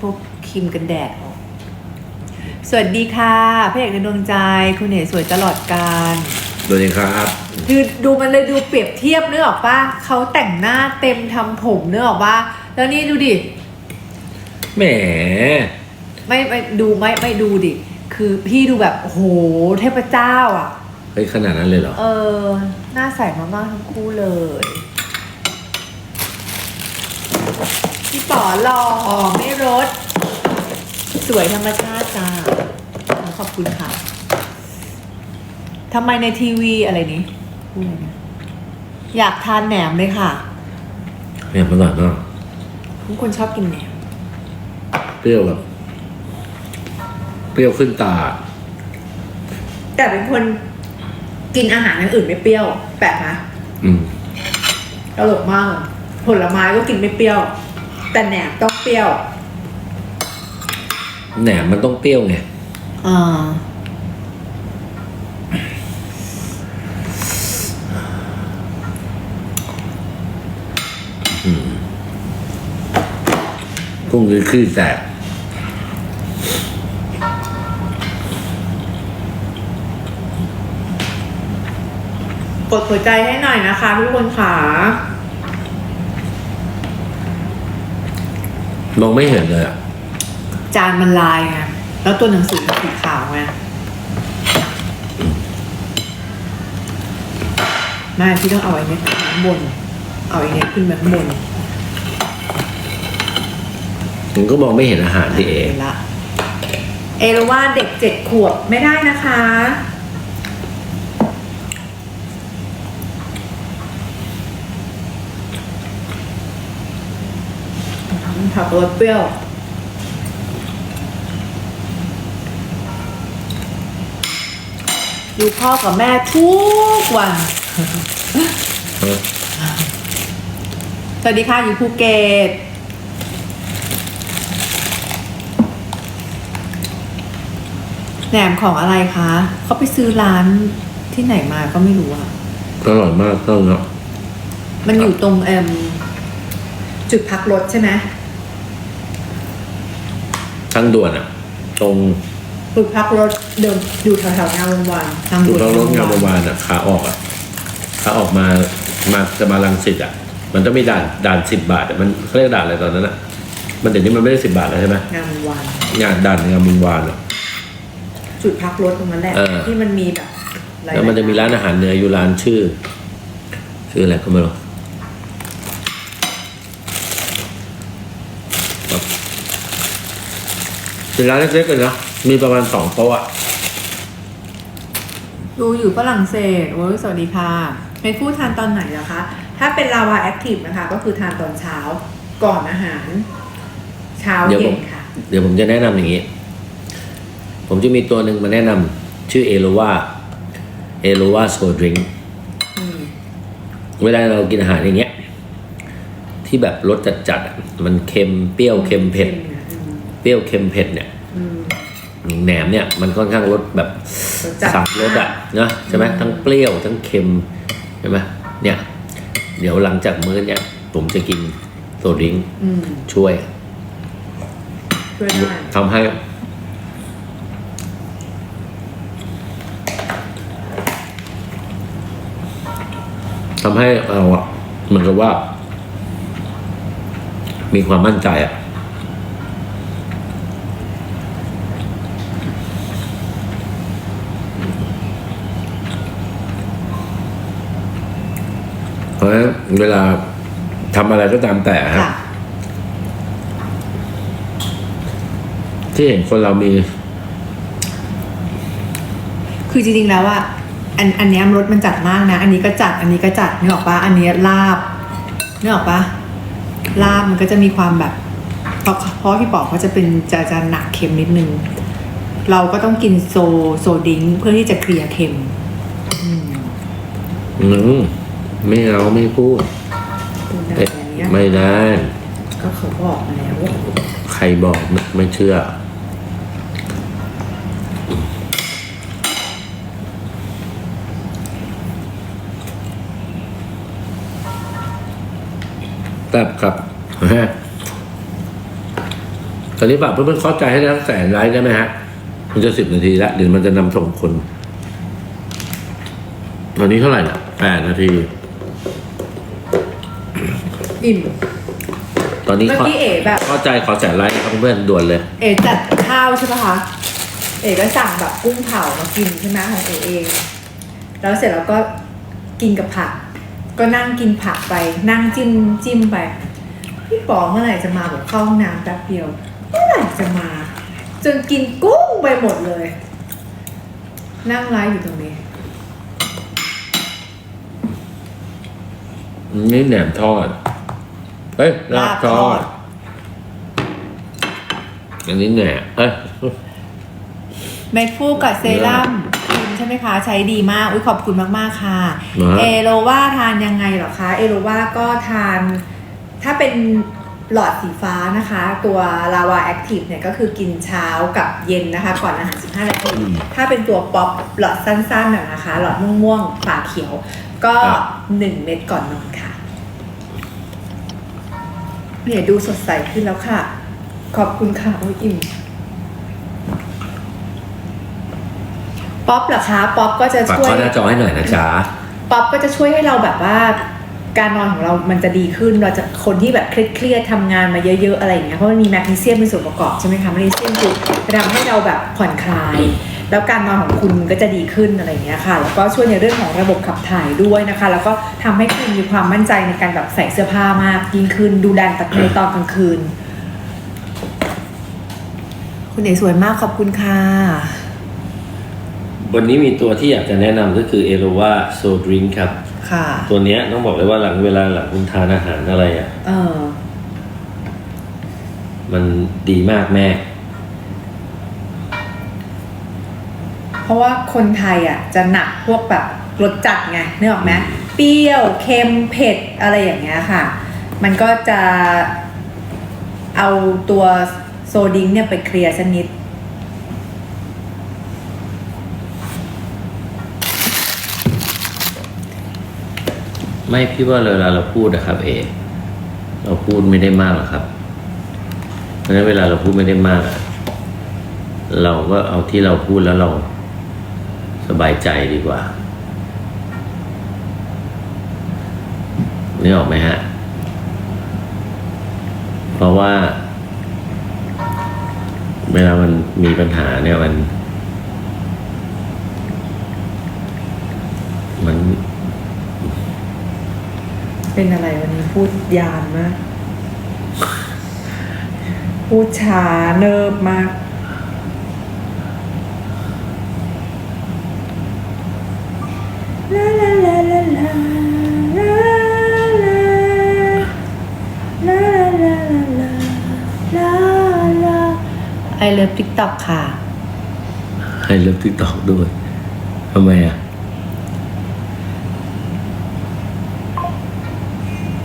พวกครีมกันแดดออกสวัสดีค่ะพระเอกในดวงใจคุณเอ๋สวยตลอดการสวัสดีครับคือดูมันเลยดูเปรียบเทียบเนื้อออกปะเขาแต่งหน้าเต็มทำผมเนื้อออกปะแล้วนี่ดูดิแหม ไม่ไม่ดูไม่ไม่ดูดิ คือพี่ดูแบบโอ้โหเทพเจ้าอะ เฮ้ยขนาดนั้นเลยเหรอ เออหน้าใสมากๆทั้งคู่เลย พี่ป๋อหล่อไม่รสสวยธรรมชาติจ้าขอบคุณค่ะทำไมในทีวีอะไรนี้พูดอะไรนะอยากทานแหนมเลยค่ะเนี่ยมันอร่อยมากทุกคนชอบกินแหนม เปรี้ยวแบบ เปรี้ยวขึ้นตา แต่เป็นคนกินอาหารอย่างอื่นไม่เปรี้ยว แปลกไหมอืมตลกมากเลยผลไม้ก็กินไม่เปรี้ยว แต่แหนมต้องเปรี้ยว แหนมมันต้องเปรี้ยวไงอ่า กุ้งคือคือแตกกดหัวใจให้หน่อยนะคะทุกคนค่ะ มองไม่เห็นเลยอะจานมันลายไงแล้วตัวหนังสือมันสีขาวไงไม่พี่ต้องเอาไอ้เนี่ยขึ้นข้างบน เอาไอ้เนี่ยขึ้นมาข้างบนมันก็มองไม่เห็นอาหารที่เองเห็นละ เอราว่าเด็กเจ็ดขวบไม่ได้นะคะ ผักรสเปรี้ยวดูพ่อกับแม่ทุกวัน สวัสดีค่ะอยู่ภูเก็ต แหนมของอะไรคะ เขาไปซื้อร้านที่ไหนมาก็ไม่รู้อะอร่อยมากต้องเนาะมันอยู่ตรงเอมจุดพักรถใช่ไหม ทั้งด่วนอะ ตรงจุดพักรถเดิมอยู่แถวๆงามวงวานทางดูด่วนรถงามวงวานอะขาออกอะขาออกมามาจะมาลังสิตอะ มันต้องมีด่านด่านสิบบาทอะมันเขาเรียกด่านอะไรตอนนั้นอะ มันเดี๋ยวนี้มันไม่ได้สิบบาทแล้วใช่ไหมงามวงวานงานด่านงามวงวานอะ จุดพักรถตรงนั้นแหละเออ ที่มันมีแบบหลายๆแล้วมันจะมีร้านอาหารเนื้ออยู่ร้านชื่อ ชื่ออะไรก็ไม่รู้แบบ เป็นร้านเล็กๆเลยนะมีประมาณสองโต๊ะอะดูอยู่ฝรั่งเศสโอ้ยสวัสดีค่ะเมฟูทานตอนไหนล่ะคะ ถ้าเป็นลาวาแอคทีฟนะคะ ก็คือทานตอนเช้าก่อนอาหาร เช้าเดี๋ยวผเย็มนค่ะ เดี๋ยวผมจะแนะนำอย่างนี้ ผมจะมีตัวหนึ่งมาแนะนำชื่อเอโลวาเอโลวาโซดริงอืมเวลาเรากินอาหารอย่างเงี้ย ที่แบบรสจัดๆอะมันเค็มเปรี้ยวเค็มเผ็ดอืม เปรี้ยวเค็มเผ็ดเนี่ยอืมแหนมเนี่ยมันค่อนข้างรสแบบรสจัดสามรสอะนะใช่ไหมทั้งเปรี้ยวทั้งเค็มใช่ไหมเนี่ยเดี๋ยวหลังจากมื้อเนี่ยผมจะกินโซดริงก์อืมช่วยช่วยได้ทำให้ทำให้เราอะเหมือนกับว่า มีความมั่นใจอะ ราะฉะนั้นเวลาทำอะไรก็ตามแต่ฮะค่ะ ที่เห็นคนเรามี คือจริงๆแล้วว่าอันอันเนี้ยรสมันจัดมากนะ อันนี้ก็จัด อันนี้ก็จัดนึกออกปะอันนี้ลาบนึกออกปะลาบมันก็จะมีความแบบเพราะเพราะพี่บอกเขาจะเป็นจะจะหนักเค็มนิดนึง เราก็ต้องกินโซโซดริงก์เพื่อที่จะเคลียร์เค็ม อืมอืม ไม่เอาไม่พูดพูดได้เอ๊ะอันเนี้ยไม่ได้ก็เขาบอกมาแล้วว่าใครบอกไม่ไม่เชื่อแซ่บครับแซ่บอนนี้ฝากเพื่อนๆเข้าใจให้ได้ทั้งแสนไลค์ได้ไหมฮะ มันจะสิบนาทีแล้วเดี๋ยวมันจะนำส่งคน ตอนนี้เท่าไหร่ล่ะแปดนาที อิ่ม ตอนนี้เมื่อเข้ากี้เอ๋แบบ เข้าใจขอแสนไลค์ครับเพื่อนๆด่วนเลย เอ๋จัดข้าวใช่ปะคะ เอ๋ก็สั่งแบบกุ้งเผามากินใช่ไหมของเอ๋เอง แล้วเสร็จแล้วก็กินกับผัก ก็นั่งกินผักไปนั่งจิ้มจิ้มไป พี่ป๋องเมื่อไหร่จะมาแบบเข้าห้องน้ำแป๊บเดียว เมื่อไหร่จะมา จนกินกุ้งไปหมดเลย นั่งไลฟ์อยู่ตรงนี้ นี่แหนมทอด เฮ้ยลาบทอดอันนี้แหนมเอ้ย เม็ดฟูกับเซรั่มครีมใช่ไหมคะ ใช้ดีมาก อุ้ยขอบคุณมาก ๆ ค่ะนะเอโรว่าทานยังไงเหรอคะ เอโรว่าก็ทาน ถ้าเป็นหลอดสีฟ้านะคะ ตัวลาวาแอคทีฟเนี่ยก็คือกินเช้ากับเย็นนะคะ ก่อนอาหาร15 นาที ถ้าเป็นตัวป๊อปหลอดสั้นๆน่ะนะคะ หลอดม่วงๆฝาเขียว ก็ ครับ 1 เม็ดก่อนนอนค่ะ เนี่ยดูสดใสขึ้นแล้วค่ะ ขอบคุณค่ะโอ้ยอิ่มป๊อปเหรอคะป๊อปก็จะฝากช่วย ข้อหน้าจอให้หน่อยนะจ๊ะ ป๊อปก็จะช่วยให้เราแบบว่า การนอนของเรามันจะดีขึ้น เราจะคนที่แบบเครียดๆทำงานมาเยอะๆอะไรอย่างเงี้ยเพราะมันมีแมกนีเซียมเป็นส่วนประกอบใช่ไหมคะแมกนีเซียมคือจะทำให้เราแบบผ่อนคลาย แล้วการนอนของคุณก็จะดีขึ้นอะไรอย่างเงี้ยค่ะแล้วก็ช่วยในเรื่องของระบบขับถ่ายด้วยนะคะ แล้วก็ทำให้คุณมีความมั่นใจในการแบบใส่เสื้อผ้ามากยิ่งขึ้น ดูแลตัดในตอนกลางคืน คุณเอ๋สวยมากขอบคุณค่ะวันนี้มีตัวที่อยากจะแนะนำก็คือเอโรวาโซดริงครับ ค่ะ ตัวเนี้ยต้องบอกเลยว่าหลังเวลาหลังคุณทานอาหารอะไรอะเออมันดีมากแม่ เพราะว่าคนไทยอะจะหนักพวกแบบรสจัดไงนึกออกไหมเปรี้ยวเค็มเผ็ดอะไรอย่างเงี้ยค่ะ มันก็จะเอาตัวโซดิ้งเนี่ยไปเคลียร์สักนิด ไม่พี่ว่าเวลาเราพูดนะครับเอ เราพูดไม่ได้มากหรอกครับ เพราะฉะนั้นเวลาเราพูดไม่ได้มากอะเราก็เอาที่เราพูดแล้วเรา สบายใจดีกว่านึกออกไหมฮะ เพราะว่า เวลามันมีปัญหาเนี่ยมัน มัน เป็นอะไรวันนี้พูดยานมาก พูดช้าเนิบมาก ไอเลิฟติ๊กต็อกค่ะให้เลิฟทิกตอกด้วยทำไมอะ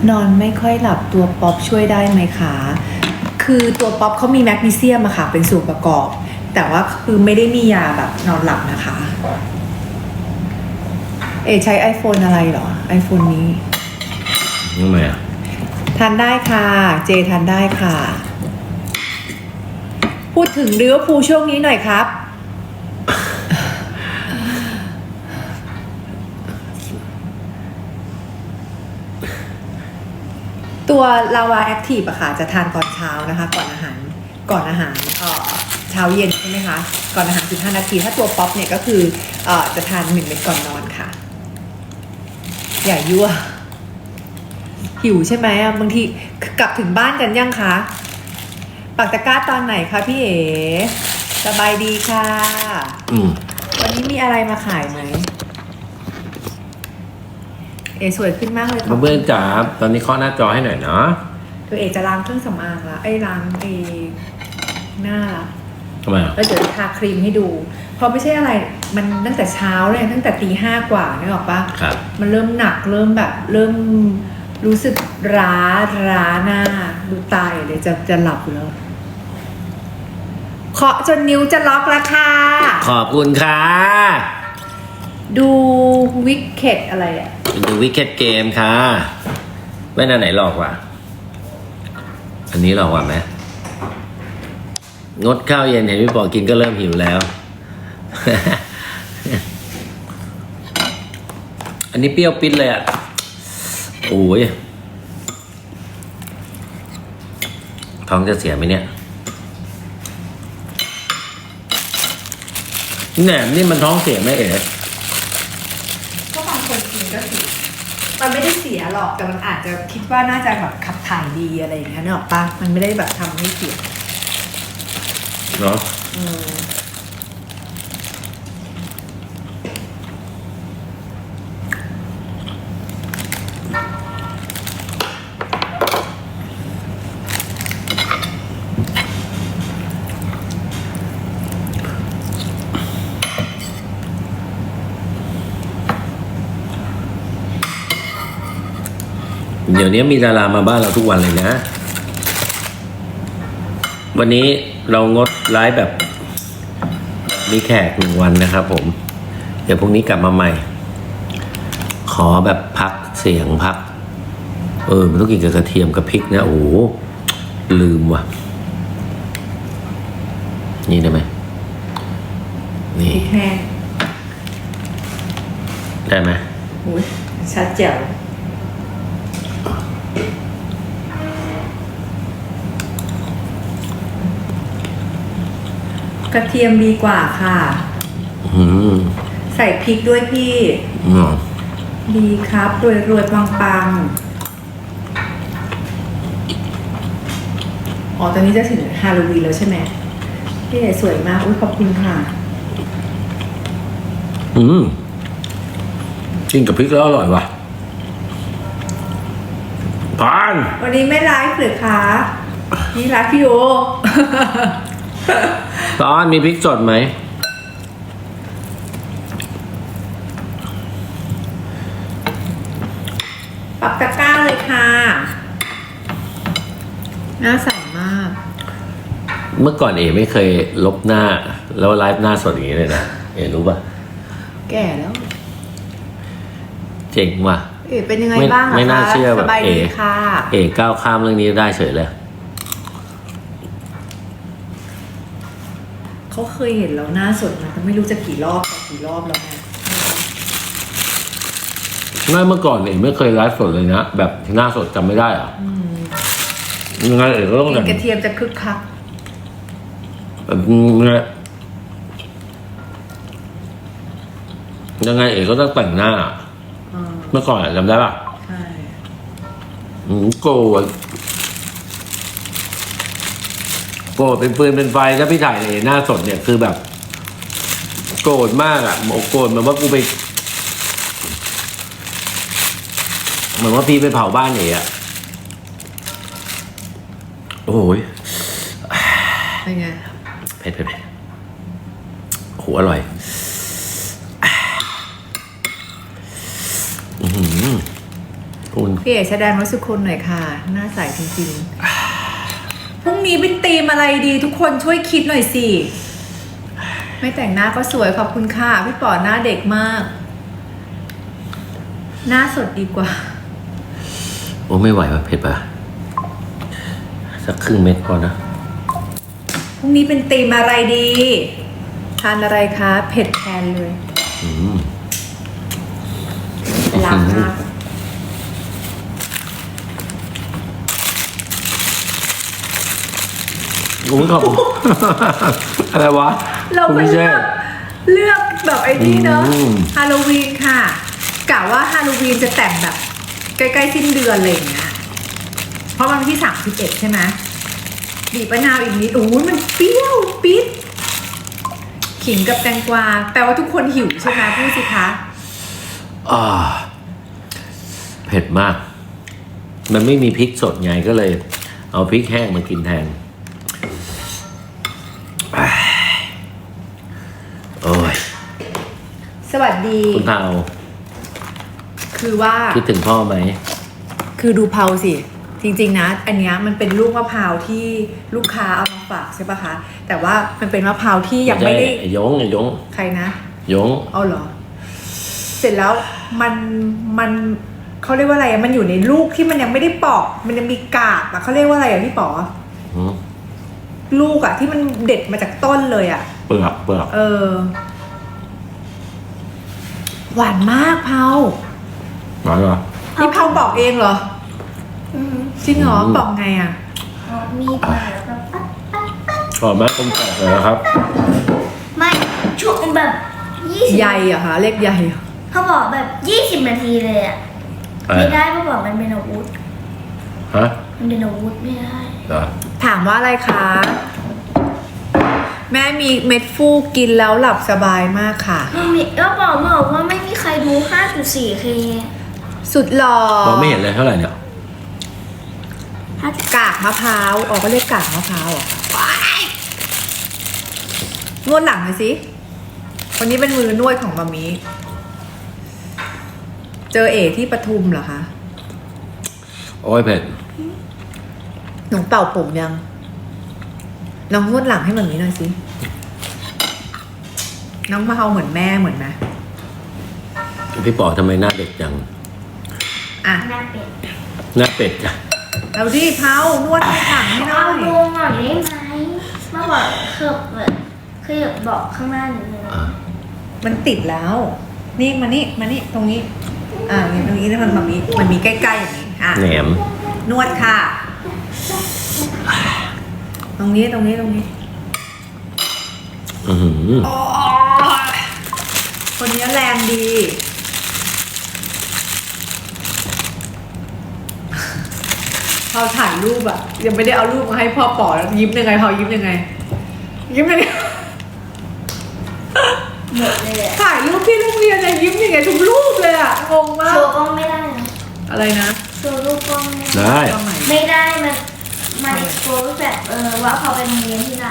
นอนไม่ค่อยหลับตัวป๊อปช่วยได้ไหมคะ คือตัวป๊อปเขามีแมกนีเซียมอะค่ะ เป็นส่วนประกอบ แต่ว่าคือไม่ได้มียาแบบนอนหลับนะคะ เอใช้ iPhone อะไรเหรอ iPhone นี้ทำไมอะ ทานได้ค่ะ เจทานได้ค่ะ พูดถึงลิเวอร์พูลช่วงนี้หน่อยครับ ตัวลาวาแอคทีฟอะค่ะ จะทานตอนเช้านะคะ ก่อนอาหารก่อนอาหารเอ่อเช้าเย็นใช่ไหมคะ ก่อนอาหาร 15 นาที ถ้าตัวป๊อปเนี่ยก็คือเอ่อจะทานหนึ่งเม็ดก่อนนอนค่ะ อย่ายั่วหิวใช่ไหมอะบางทีกลับถึงบ้านกันยังคะ ปักตะกร้าตอนไหนคะพี่เอ๋สบายดีค่ะ อืมวันนี้มีอะไรมาขายไหม เอ๋สวยขึ้นมากเลยค่ะเพื่อนๆจ๋าตอนนี้เคาะหน้าจอให้หน่อยเนาะตัวเอ๋จะล้างเครื่องสำอางละไอ้ยล้างไอ้หน้าละ ทำไมอะแล้วเดี๋ยวจะทาครีมให้ดู เพราะไม่ใช่อะไร มันตั้งแต่เช้าเลยตั้งแต่ตีห้ากว่านึกออกปะครับ มันเริ่มหนักเริ่มแบบ เริ่มรู้สึกร้าร้าหน้า ดูตายเลยจะจะหลับอยู่แล้ว เคาะจนนิ้วจะล็อกแล้วค่ะ ขอบคุณค่ะ ดูวิกเก็ตอะไรอะดูวิกเก็ตเกมค่ะแว่นอันไหนหลอกกว่าอันนี้หลอกกว่าไหมงดข้าวเย็นเห็นพี่ปอกินก็เริ่มหิวแล้ว อันนี้เปรี้ยวปิดเลยอะ โอ้ยท้องจะเสียไหมเนี่ย แหนมนี่มันท้องเสียไหมเอ๋ก็บางคนกินก็เสียมันไม่ได้เสียหรอกแต่มันอาจจะคิดว่าน่าจะแบบขับถ่ายดีอะไรอย่างเงี้ยเนกอะปะมันไม่ได้แบบทำให้เสียเนาะอืม ยวนี้มีดารามาบ้านเราทุกวันเลยนะ วันนี้เรางดไลฟ์แบบมีแขกหนึ่งวันนะครับผม เดี๋ยวพรุ่งนี้กลับมาใหม่ ขอแบบพักเสียงพัก เออมันต้องกินกับกระเทียมกับพริกนะโอ้โหลืมว่ะ นี่ได้ไหมนี่พริกแห้งได้ไหม อุ้ยชัดแจ๋ว กระเทียมดีกว่าค่ะ อืมใส่พริกด้วยพี่ อืมดีครับรวยรวยปังปังอ๋อ ตอนนี้จะถึงฮาโลวีนแล้วใช่ไหมพี่เอ๋สวยมาก อุ้ยขอบคุณค่ะ อืมกินกับพริกแล้วอร่อยว่ะพานวันนี้ไม่ไลฟ์หรือคะ นี่ไลฟ์พี่โอ ตอนมีพริกสดไหม ปรับตะกร้าเลยค่ะหน้าใสมาก เมื่อก่อนเอไม่เคยลบหน้า แล้วไลฟ์หน้าสดอย่างนี้เลยนะ เอรู้ป่ะแก่แล้ว เจ๋งว่ะ เอ๋เป็นยังไงไม่บ้างอะคะไม่น่าเชื่อแบบสบายดีเอ๋ค่ะ เอก้าวข้ามเรื่องนี้ได้เฉยเลย เขาเคยเห็นเราหน้าสดนะแต่ไม่รู้จะกี่รอบต่อกี่รอบแล้วไงไม่เมื่อก่อนเอไม่เคยไลฟ์สดเลยนะ แบบหน้าสดจำไม่ได้เหรอะยังไงเอก็ต้องกแต่ลิ่งนกระเทียมจะคึกคักแบบยังไงเอก็ต้องแต่งหน้า อ่าเมื่อก่อนอะจำได้ป่ะใช่ อืมโกรธ โกรธเป็นปืนเป็นไฟถ้าพี่ถ่ายในหน้าสดเนี่ยคือแบบ โกรธมากอะโมโกรธเหมือนว่ากูไปเหมือนว่าพี่ไปเผาบ้านเอ๋อะโอ้ยเป็นไงเผ็ดเผ็ดเผ็ดโอ้โหอร่อยอือหือคุณพี่เอ๋แสดงรู้สึกคนหน่อยค่ะ หน้าใสจริงๆ พรุ่งนี้เป็นธีมอะไรดีทุกคนช่วยคิดหน่อยสิ ไม่แต่งหน้าก็สวยขอบคุณค่ะ พี่ปอหน้าเด็กมาก หน้าสดดีกว่า โอ้ไม่ไหวว่ะเผ็ดป่ะ สักครึ่งเม็ดพอนะ พรุ่งนี้เป็นธีมอะไรดี ทานอะไรคะ เผ็ดแทนเลย อืม ล้างหน้า โอ้ยขอบคุณอะไรวะเราคุณก็พิเชเลือษกเลือกแบบไอ้นี่เนอะอืมฮาโลวีนค่ะกะว่าฮาโลวีนจะแต่งแบบ ใกล้ๆสิ้นเดือนอะไรอย่างเงี้ยเพราะมันวันที่สามสิบเอ็ดใช่ไหมบีบมะนาวอีกนิดโอ้ยมันเปรี้ยวปิดขิงกับแตงกวาแปลว่าทุกคนหิวใช่ไหมพูดสิคะอ่าเผ็ดมาก มันไม่มีพริกสดไงก็เลย เอาพริกแห้งมากินแทนอ้ายโอ้ย สวัส ดี คุณเทาคือว่า คิดถึงพ่อไหม คือดูเพาสิ จริง ๆ นะ อันเนี้ยมันเป็นลูกมะพร้าวที่ลูกค้าเอามาฝากใช่ปะคะ แต่ว่ามันเป็นมะพร้าวที่ยังไม่ได้ไอ้ยงไอ้ยงใครนะ ยง เอาเหรอ เสร็จแล้วมันมันเขาเรียกว่าอะไรอะมันอยู่ในลูกที่มันยังไม่ได้ปอก มันยังมีกาบอะเขาเรียกว่าอะไรอะพี่ป๋อหืมลูกอะที่มันเด็ดมาจากต้นเลยอะเปลือกเปลือก เออ หวานมากเผาหวานเหรอ นี่เผาบอกเองเหรออืมจริงเหรออืมบอกไงอะเอามีดมาแล้วก็ปั๊บปั๊บปั๊บหอมมากกลมกล่อมเลยนะครับ ไม่ช่วงแบบยี่สิบใหญ่เหรอะคะเล็กใหญ่เหรอเขาบอกแบบยี่สิบนาทีเลยอะไม่ได้เขาบอกมันเป็นอาวุธฮะมันเป็นอาวุธไม่ได้ เหรอถามว่าอะไรคะ แม่มีเม็ดฟูกินแล้วหลับสบายมากค่ะมันมีแล้วบอกบอกว่าไม่มีใครดู 5.4K สุดหล่อมองไม่เห็นเลยเท่าไหร่เนี่ย5.4กากมะพร้าวออกก็เรียกกากมะพร้าวเหรอว้ายนวดหลังหน่อยสิวันนี้เป็นมือนวดของมามีเจอเอกที่ปทุมเหรอคะโอ้ยเผ็ดหนูเป่าผมยัง ลองนวดหลังให้มามีหน่อยสิ น้องมะเฮาเหมือนแม่เหมือนไหมพี่ปอทำไมหน้าเด็กจัง อะหน้าเป็ดหน้าเป็ดจ้ะเอาดิเผานวดให้หลังให้หน่เอาอยดูหน่อยได้ไหมเมื่อบอกเคยแบบเคยบอกข้างหน้านิดนึงอะมันติดแล้ว นี่มานี่มานี่ตรงนี้ อ่านี่ตรงนี้แล้วมันมันมีมันมีใกล้ๆอย่างนี้ อะ แหนมนวดค่ะ ตรงนี้ตรงนี้ตรงนี้อือหือโอ้ยคนนี้แรงดี พอถ่ายรูปอะยังไม่ได้เอารูปมาให้พ่อปอแล้วยิ้มยังไงพอยิ้มยังไง ยิ้มยังไงหมดเลยอะถ่ายรูปที่โรงเรียนอะยิ้มยังไงทุกรูปเลยอะงงมาโชกว์กล้องไม่ได้นะอะไรนะโชว์รูปกล้องไม่ได้ได้ตรงไหนไม่ได้มัน มันโพสต์แบบเออว่าเขาไปโรงเรียนที่ไหน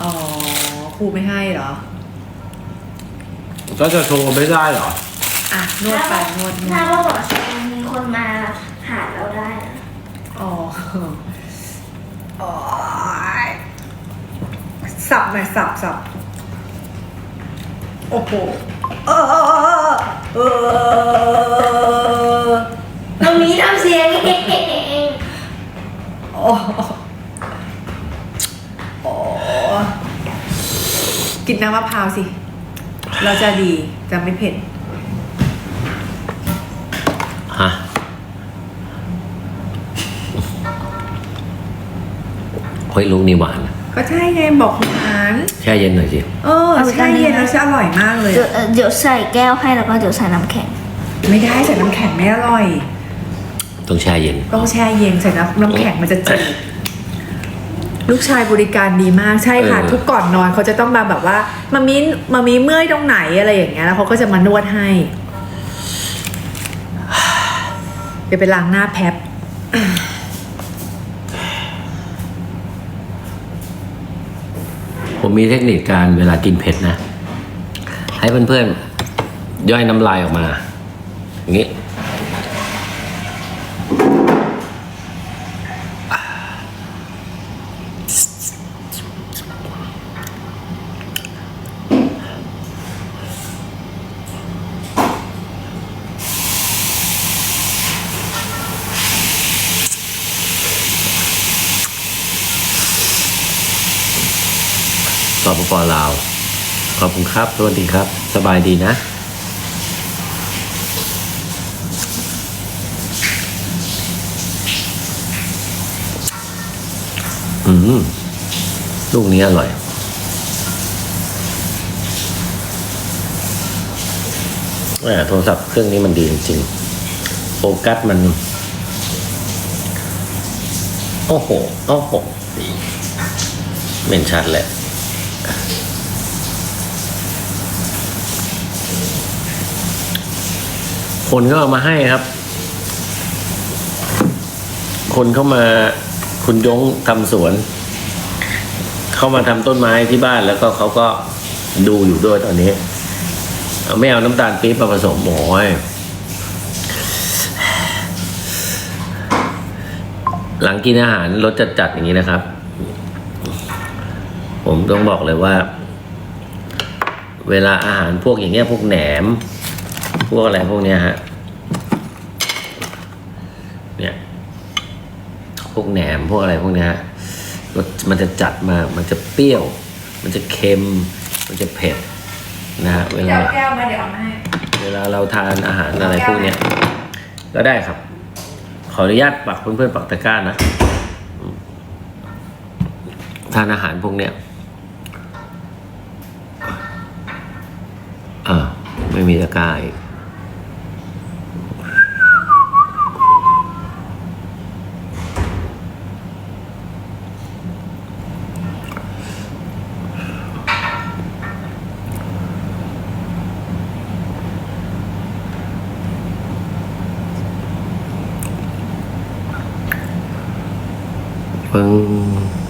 อ๋อครูไม่ให้เหรอ ก็จะโชว์ไม่ได้เหรอ อะนวดไปนวดนวถ้าดว่าบอกมีคนมาหาเราได้นะอ๋อโอ้ยสับหน่อยสับสับโอ้โหเออเออเออตรงนี้ทำเสียงเองโอ้โอ้ กินน้ำมะพร้าวสิ เราจะดีจะไม่เผ็ด ฮะ เฮ้ยลูกนี่หวานก็ใช่ไงบอกคุณอ่านแช่เย็นหน่อยสิ เออใช่เย็นแล้วจะอร่อยมากเลย เดี๋ยวเอ่อเดี๋ยวใส่แก้วให้แล้วก็เดี๋ยวใส่น้ำแข็ง ไม่ได้ใส่น้ำแข็งไม่อร่อย ต้องแช่เย็น ต้องแช่เย็นใส่น้ำน้ำแข็งมันจะจืดลูกชายบริการดีมากใช่ค่ะเออทุกก่อนนอนเขาจะต้องมาแบบว่ามามีมามีเมื่อยตรงไหนอะไรอย่างเงี้ยแล้วเขาก็จะมานวดให้เดี๋ยวไปล้างหน้าแป๊บผมมีเทคนิคการเวลากินเผ็ดนะ ให้เพื่อนๆย่อยน้ำลายออกมา อย่างนี้ สปปลาว ข อบคุณครับ สวัสดีครับ สบายดีนะอืมลูกนี้อร่อยแหมโทรศัพท์เครื่องนี้มันดีจริงๆโฟกัสมัน โอ้โห โอ้โหเป็นชัดแหละ คนก็เอามาให้ครับ คนเข้ามาคุณยงทำสวน เข้ามาทำต้นไม้ที่บ้านแล้วก็เขาก็ดูอยู่ด้วยตอนนี้เอาไม่เอาน้ำตาลปี๊บมาผสมโอ้ยหลังกินอาหารรสจัดๆอย่างนี้นะครับ ผมต้องบอกเลยว่า เวลาอาหารพวกอย่างเงี้ยพวกแหนม พวกอะไรพวกเนี้ยฮะเนี่ยพวกแหนมพวกอะไรพวกเนี้ยฮะรสมันจะจัดมากมันจะเปรี้ยว มันจะเค็ม มันจะเผ็ดนะฮะเวเดี๋ยลาวแก้วมาเดี๋ยวเอามาให้เวลาเราทานอาหารอะไรพวกเนี้ยก็ได้ครับ ขออนุญาตปักเพื่อนๆปักตะกร้านะอืมทานอาหารพวกเนี้ยอ่าไม่มีตะกร้าอีก 嗯